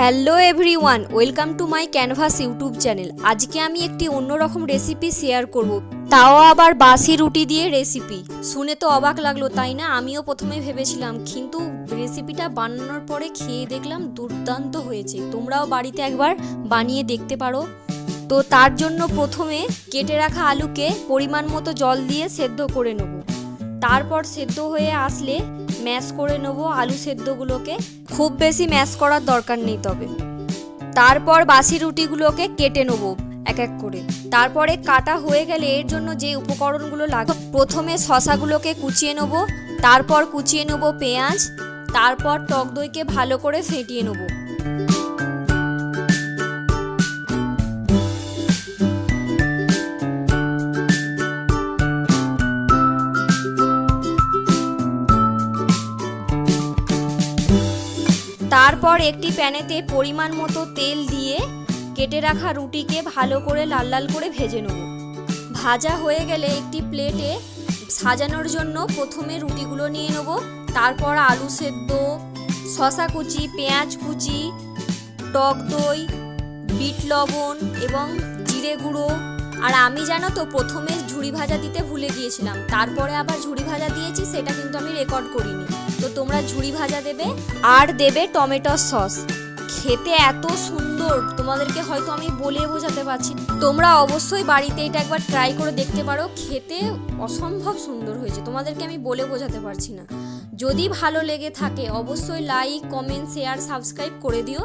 Hello everyone, welcome to my canvas YouTube channel. আজকে আমি একটি অন্যরকম রেসিপি শেয়ার করব। তাও আবার বাসি রুটি দিয়ে রেসিপি। শুনে তো অবাক লাগল, তাই না? আমিও প্রথমে ভেবেছিলাম, কিন্তু রেসিপিটা বানানোর পরে খেয়ে দেখলাম দুর্দান্ত হয়েছে। তোমরাও বাড়িতে একবার বানিয়ে দেখতে পারো। তো তার জন্য প্রথমে কেটে রাখা আলুকে পরিমাণ মতো জল দিয়ে সেদ্ধ করে নেব। তারপর সেদ্ধ হয়ে আসলে ম্যাশ করে নেব আলু সেদ্ধগুলোকে। খুব বেশি ম্যাশ করার দরকার নেই তবে। তারপর বাসি রুটিগুলোকে কেটে নেব এক এক করে। তারপরে কাটা হয়ে গেলে এর জন্য যে উপকরণগুলো লাগবে, প্রথমে শশাগুলোকে কুচিয়ে নেব, তারপর কুচিয়ে নেব পেঁয়াজ, তারপর টক দইকে ভালো করে ফেটিয়ে নেব। তারপর একটি প্যানেতে পরিমাণ মতো তেল দিয়ে কেটে রাখা রুটিকে ভালো করে লাল লাল করে ভেজে নেব। ভাজা হয়ে গেলে একটি প্লেটে সাজানোর জন্য প্রথমে রুটিগুলো নিয়ে নেব। তারপর আলু সেদ্ধ শশা কুচি, পেঁয়াজ কুচি, টক দই, বিট লবণ এবং জিরে গুঁড়ো। আর আমি জানো তো, প্রথমে ঝুড়ি ভাজা দিতে ভুলে গিয়েছিলাম। তারপরে আবার ঝুড়ি ভাজা দিয়েছি, সেটা কিন্তু আমি রেকর্ড করিনি। তো তোমরা ঝুড়ি ভাজা দেবে আর দেবে টমেটো সস। খেতে এত সুন্দর, তোমাদেরকে হয়তো আমি বলে বোঝাতে পারছি। তোমরা অবশ্যই বাড়িতে এটা একবার ট্রাই করে দেখতে পারো, খেতে অসম্ভব সুন্দর হয়েছে। তোমাদেরকে আমি বলে বোঝাতে পারছি না। যদি ভালো লেগে থাকে, অবশ্যই লাইক কমেন্ট শেয়ার সাবস্ক্রাইব করে দিও।